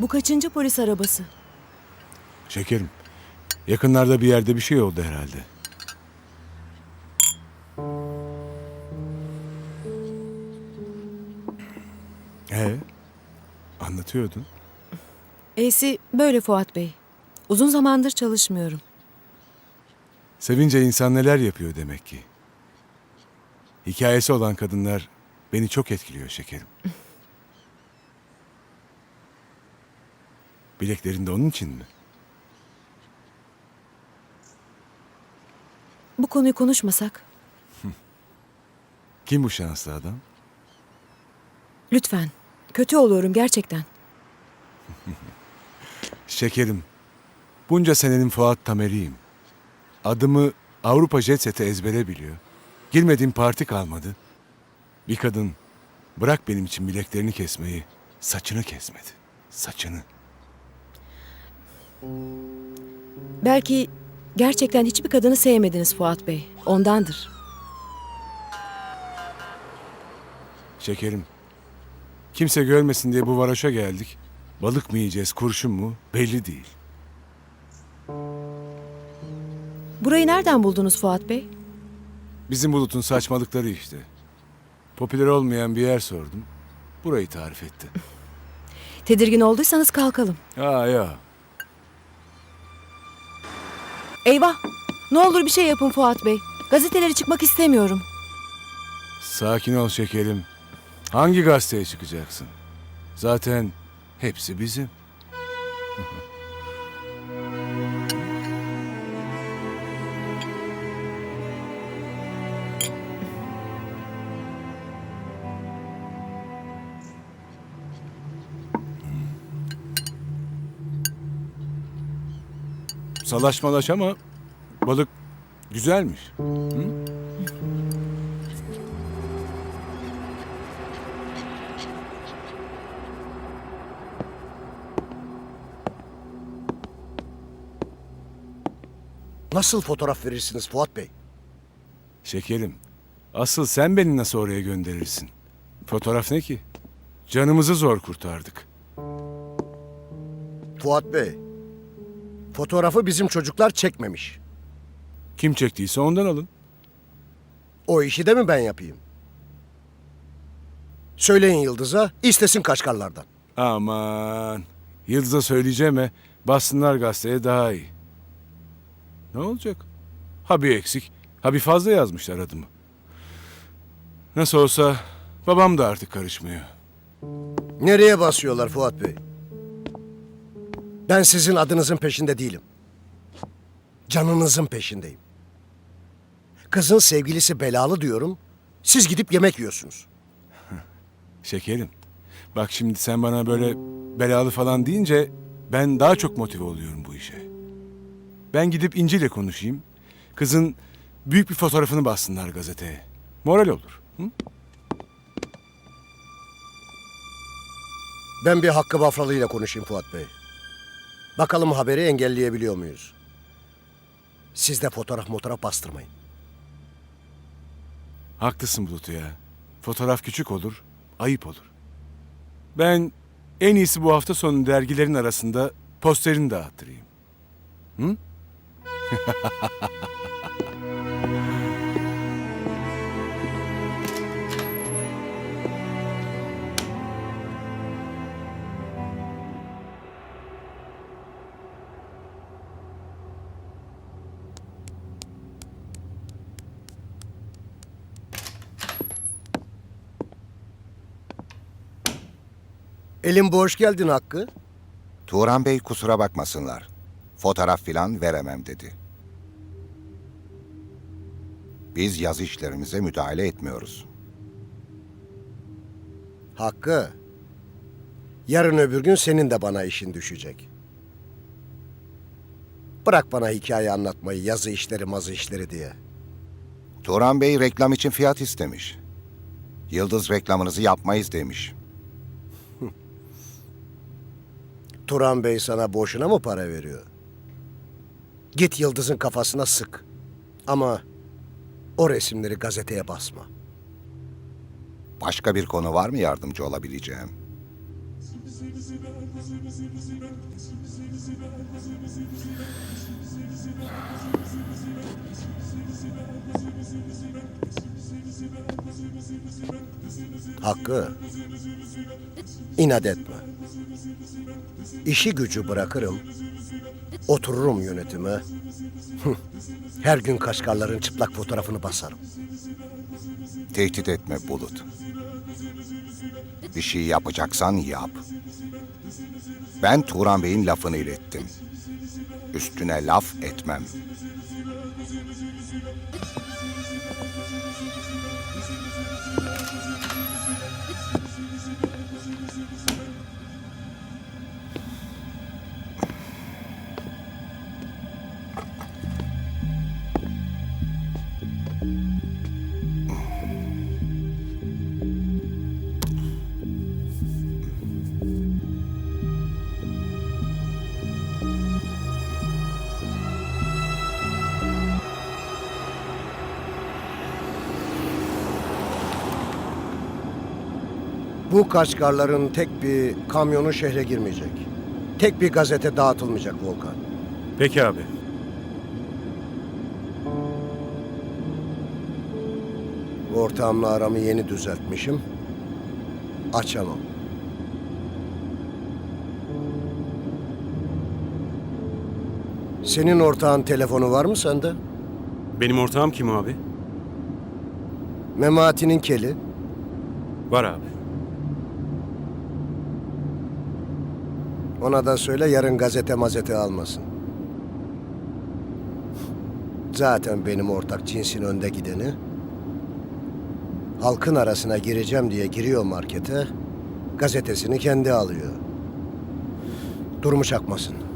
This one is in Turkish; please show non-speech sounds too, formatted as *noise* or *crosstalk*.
Bu kaçıncı polis arabası? Şekerim. Yakınlarda bir yerde bir şey oldu herhalde. Ee, anlatıyordun. E'si böyle Fuat Bey. Uzun zamandır çalışmıyorum. Sevince insan neler yapıyor demek ki. Hikayesi olan kadınlar beni çok etkiliyor şekerim. Bileklerinde onun için mi? Bu konuyu konuşmasak. *laughs* Kim bu şanslı adam? Lütfen. Kötü oluyorum gerçekten. *laughs* Şekerim, bunca senenin Fuat Tameriyim. Adımı Avrupa Jet Set'e ezbere biliyor. Girmediğim parti kalmadı. Bir kadın bırak benim için bileklerini kesmeyi, saçını kesmedi. Saçını. Belki gerçekten hiçbir kadını sevmediniz Fuat Bey. Ondandır. Şekerim, kimse görmesin diye bu varoşa geldik. Balık mı yiyeceğiz, kurşun mu belli değil. Burayı nereden buldunuz Fuat Bey? Bizim bulutun saçmalıkları işte. Popüler olmayan bir yer sordum. Burayı tarif etti. Tedirgin olduysanız kalkalım. Aa ya, Eyvah! Ne olur bir şey yapın Fuat Bey. Gazetelere çıkmak istemiyorum. Sakin ol şekerim. Hangi gazeteye çıkacaksın? Zaten hepsi bizim. *laughs* Salaş malaş ama balık güzelmiş. Nasıl fotoğraf verirsiniz Fuat Bey? Şekerim, asıl sen beni nasıl oraya gönderirsin? Fotoğraf ne ki? Canımızı zor kurtardık. Fuat Bey, fotoğrafı bizim çocuklar çekmemiş. Kim çektiyse ondan alın. O işi de mi ben yapayım? Söyleyin Yıldız'a, istesin Kaşgarlardan. Aman, Yıldız'a söyleyeceğime bassınlar gazeteye daha iyi. Ne olacak? Ha bir eksik, ha bir fazla yazmışlar adımı. Nasıl olsa babam da artık karışmıyor. Nereye basıyorlar Fuat Bey? Ben sizin adınızın peşinde değilim. Canınızın peşindeyim. Kızın sevgilisi belalı diyorum, siz gidip yemek yiyorsunuz. *laughs* Şekerim, bak şimdi sen bana böyle belalı falan deyince ben daha çok motive oluyorum bu işe. Ben gidip İnci ile konuşayım. Kızın büyük bir fotoğrafını bassınlar gazeteye. Moral olur. Hı? Ben bir Hakkı Bafralı ile konuşayım Fuat Bey. Bakalım haberi engelleyebiliyor muyuz? Siz de fotoğraf fotoğraf bastırmayın. Haklısın Bulut ya. Fotoğraf küçük olur, ayıp olur. Ben en iyisi bu hafta sonu dergilerin arasında posterini dağıttırayım. Hı? *laughs* Elim boş geldin Hakkı. Turan Bey kusura bakmasınlar. Fotoğraf filan veremem dedi. Biz yazı işlerinize müdahale etmiyoruz. Hakkı. Yarın öbür gün senin de bana işin düşecek. Bırak bana hikaye anlatmayı, yazı işleri, mazı işleri diye. Turan Bey reklam için fiyat istemiş. Yıldız reklamınızı yapmayız demiş. Turan Bey sana boşuna mı para veriyor? Git Yıldız'ın kafasına sık. Ama o resimleri gazeteye basma. Başka bir konu var mı yardımcı olabileceğim? Hakkı. inat etme. İşi gücü bırakırım. Otururum yönetime. Her gün Kaşgarların çıplak fotoğrafını basarım. Tehdit etme Bulut. Bir şey yapacaksan yap. Ben Turan Bey'in lafını ilettim. Üstüne laf etmem. Bu Kaşgarların tek bir kamyonu şehre girmeyecek. Tek bir gazete dağıtılmayacak Volkan. Peki abi. Ortağımla aramı yeni düzeltmişim. Açamam. Senin ortağın telefonu var mı sende? Benim ortağım kim abi? Memati'nin keli. Var abi. Ona da söyle yarın gazete mazete almasın. Zaten benim ortak cinsin önde gideni. Halkın arasına gireceğim diye giriyor markete. Gazetesini kendi alıyor. Durmuş akmasın.